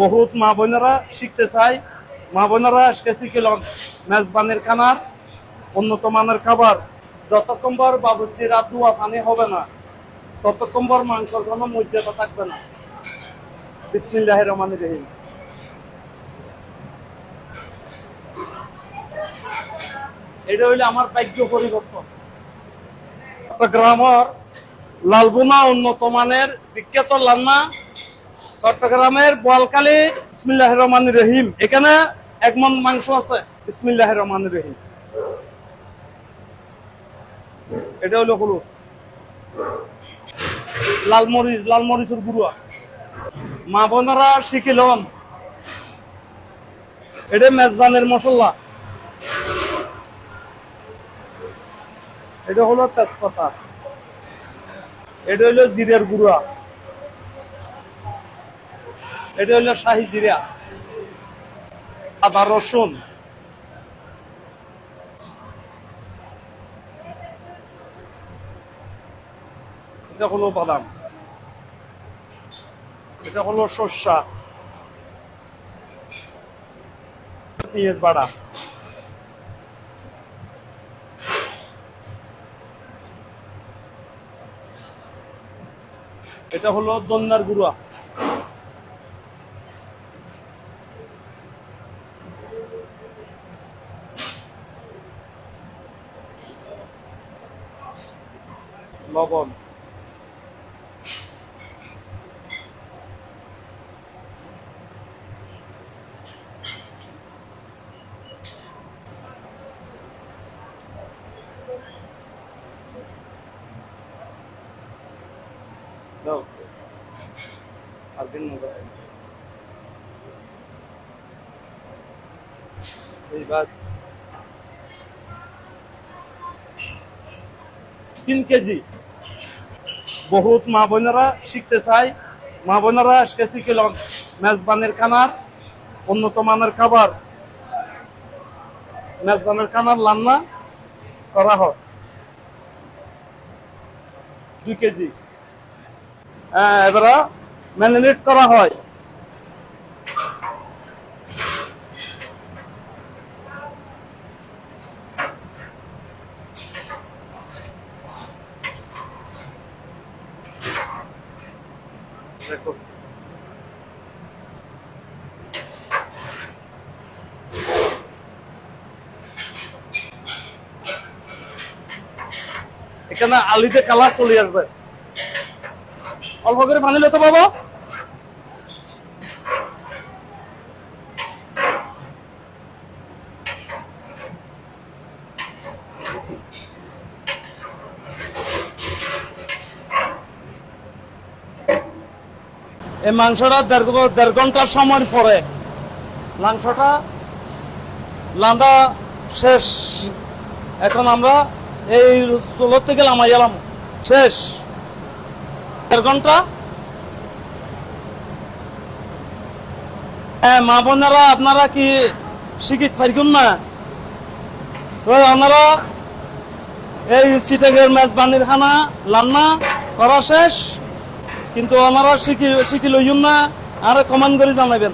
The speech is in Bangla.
বহুত মা বোনেরা শিখতে চায়। মা বোনেরা আজকে শিখিলাম মেজবানের খানার উন্নত মানের খাবার। যতক্ষণ পর বাবুর্চির আর দুয়া পানি হবে না, ততক্ষণ পর মাংসর কোনো মর্যাদা থাকবে না। বিসমিল্লাহ রহমান রহিম। এটা হইলে আমার ভাগ্য পরিবর্তন। চট্টগ্রামের লালগুনা উন্নত মানের বিখ্যাত লান্না চট্টগ্রামের বোয়ালকালী ইসমিল্লাহ রহমান রহিম। এখানে এক মন মাংস আছে ইসমিল্লাহ রহমান রহিম। এটা হলো হলুদ। লাল মরিচ, লাল মরিচের গুঁড়া। মা বোনেরা শিখিলাম এটা মেজবানের মশলা। এটা হলো তেজপাতা। এটা হলো জিরের গুঁড়া। এটা হলো শাহি জিরা আদা, রসুন। এটা হলো বাদাম। এটা হলো শস্যা পেঁয়াজ বাড়া। এটা হলো দন্নার গুঁড়া। লবণ দাও আর দিন মতো এই বাস তিন কেজি বহুত মা বোনেরা শিখতে চায়। মা বোনেরা আজকে শিখিল মেজবানের খানার উন্নত মানের খাবার। মেজবানের খানার রান্না করা হয়। দুই কেজি। এবারে ম্যারিনেট করা হয়। এখানে আলিতে কালার চলে আসবে। অল্প করে পানি তো বাবা। এই মাংসটা দেড় দেড় ঘণ্টার সময় পরে। মাংসটা লান্দা শেষ। এখন আমরা এই চুলোর থেকে লামাই গেলাম শেষ। দেড় ঘণ্টা। হ্যাঁ মা বোনেরা, আপনারা কি শিখিত পারকুন না? আপনারা এই সিটাগের মেজবানির খানা লান্না করা শেষ। কিন্তু ওনারা শিখি শিখি লইন না আর কমান করে জানাবেন।